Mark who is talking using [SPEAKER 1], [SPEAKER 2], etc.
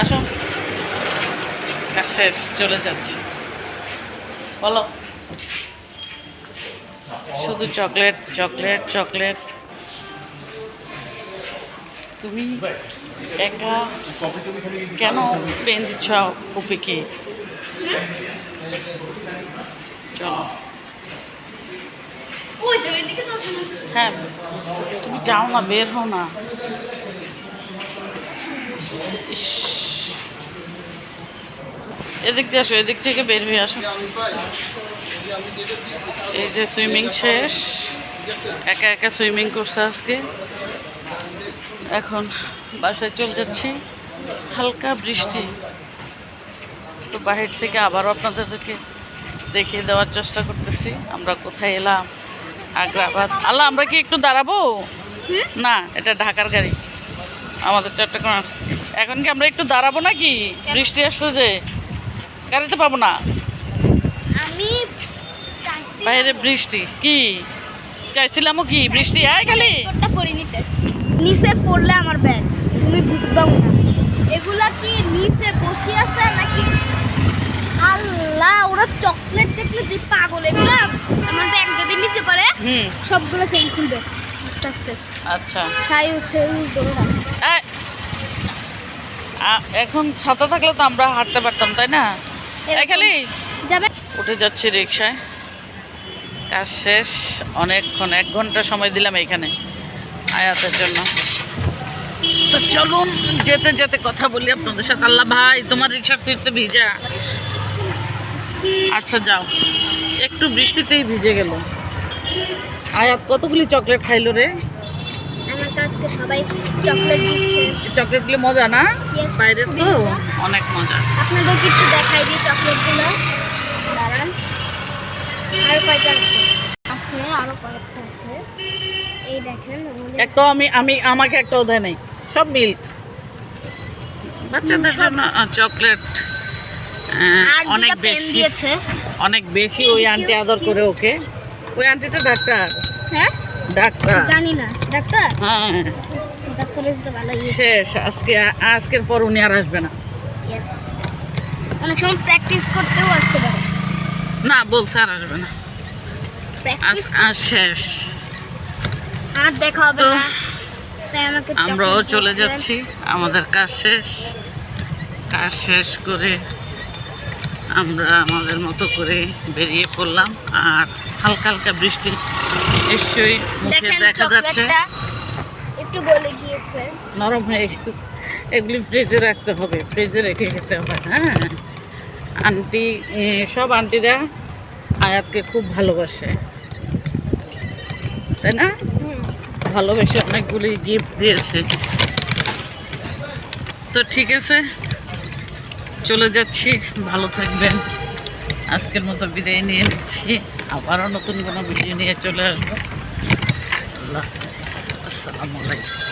[SPEAKER 1] আসো। কাজ শেষ চলে যাচ্ছি। বলো। শুধু চকলেট চকলেট চকলেট। তুমি একা কেন পেন দিচ্ছ চলো।
[SPEAKER 2] না।
[SPEAKER 1] হ্যাঁ তুমি যাও না বের হও না। ইস। এদিক দিয়ে আসো এদিক থেকে বের হয়ে আসো। এই যে সুইমিং শেষ। একা একা সুইমিং করছে আজকে। এখন বাসায় চলে যাচ্ছি। হালকা বৃষ্টি। তো বাহির থেকে আবারও আপনাদেরকে দেখিয়ে দেওয়ার চেষ্টা করতেছি। আমরা কোথায় এলাম? আগ্রাবাদ। আল্লাহ আমরা কি একটু দাঁড়াবো? না এটা ঢাকার গাড়ি। আমাদের চট্টগ্রাম। এখন কি আমরা একটু দাঁড়াবো নাকি? বৃষ্টি আসছে যে। গাড়িতে পাবো না।
[SPEAKER 2] আমি
[SPEAKER 1] বাইরে বৃষ্টি কি? চাইছিলামও কি? বৃষ্টি আয় খালি।
[SPEAKER 2] রেইনকোটটা পরে নিতে। নিচে পড়লে আমার ব্যাগ। তুমি বুঝবাও না। এগুলা কি নিচে বসে আছে নাকি? আল্লাহ ওরা চকলেট দেখলে যে পাগল এগুলা আমার ব্যাগ যদি নিচে পড়ে
[SPEAKER 1] হুম।
[SPEAKER 2] সবগুলো সেই খুলবে। আস্তে আস্তে।
[SPEAKER 1] আচ্ছা।
[SPEAKER 2] সাই সেই
[SPEAKER 1] এখন ছাতা থাকলে তো আমরা হাঁটতে পারতাম তাই না?
[SPEAKER 2] যাবে।
[SPEAKER 1] উঠে যাচ্ছি রিক্সায়। কাজ শেষ। অনেকক্ষণ এক ঘণ্টা সময় দিলাম এখানে আয়াতের জন্য। তো চলুন যেতে যেতে কথা বলি আপনাদের সাথে। আল্লাহ ভাই তোমার রিক্সার সিট তো ভিজা। আচ্ছা যাও। একটু বৃষ্টিতেই ভিজে গেল। আয়াত কতগুলি চকলেট খাইলো রে?
[SPEAKER 2] আমার কাছকে সবাই চকলেট দিচ্ছে।
[SPEAKER 1] চকলেটগুলি মজা না? বাইরের তো। অনেক মজা
[SPEAKER 2] আপনাদেরকে একটু দেখাই দিই চকলেটগুলো। দাঁড়ান। আর কয়টা আছে? আছে কয়েকটা আছে। এই দেখেন আমাদের
[SPEAKER 1] আমি আমি আমাকে একটাও দেয় নাই। সব মিল্ক। বাচ্চাদের জন্য চকলেট অনেক বেশি। অনেক বেশি ওই আন্টি আদর করে ওকে। ওই আন্টিটা ডাক্তার?
[SPEAKER 2] হ্যাঁ?
[SPEAKER 1] ডাক্তার?
[SPEAKER 2] জানি না। ডাক্তার?
[SPEAKER 1] হ্যাঁ।
[SPEAKER 2] ইয়ে।
[SPEAKER 1] শেষ আজকে আজকের পর উনি আর আসবে না.
[SPEAKER 2] অনেক সময় প্র্যাকটিস করতেও আসতে পারে।
[SPEAKER 1] না বলছে আর আসবে না। শেষ।
[SPEAKER 2] আর দেখা হবে না।
[SPEAKER 1] আমরাও চলে যাচ্ছি। আমাদের কাজ শেষ। কাজ শেষ করে আমরা আমাদের মতো করে বেরিয়ে পড়লাম। আর হালকা হালকা বৃষ্টি নিশ্চয়ই মুখে দেখা যাচ্ছে।
[SPEAKER 2] একটু গলে গিয়েছে।
[SPEAKER 1] নরম হয়ে গেছে। এগুলি ফ্রিজে রাখতে হবে ফ্রিজে রেখে খেতে হবে হ্যাঁ। আন্টি সব আন্টিরা আয়াতকে খুব ভালোবাসে, তাই না? ভালোবেসে অনেকগুলি গিফট দিয়েছে। তো ঠিক আছে, চলে যাচ্ছি, ভালো থাকবেন। আজকের মতো বিদায় নিয়ে নিচ্ছি, আবারও নতুন কোনো ভিডিও নিয়ে চলে আসব। আল্লাহ হাফিজ, আসসালামু আলাইকুম।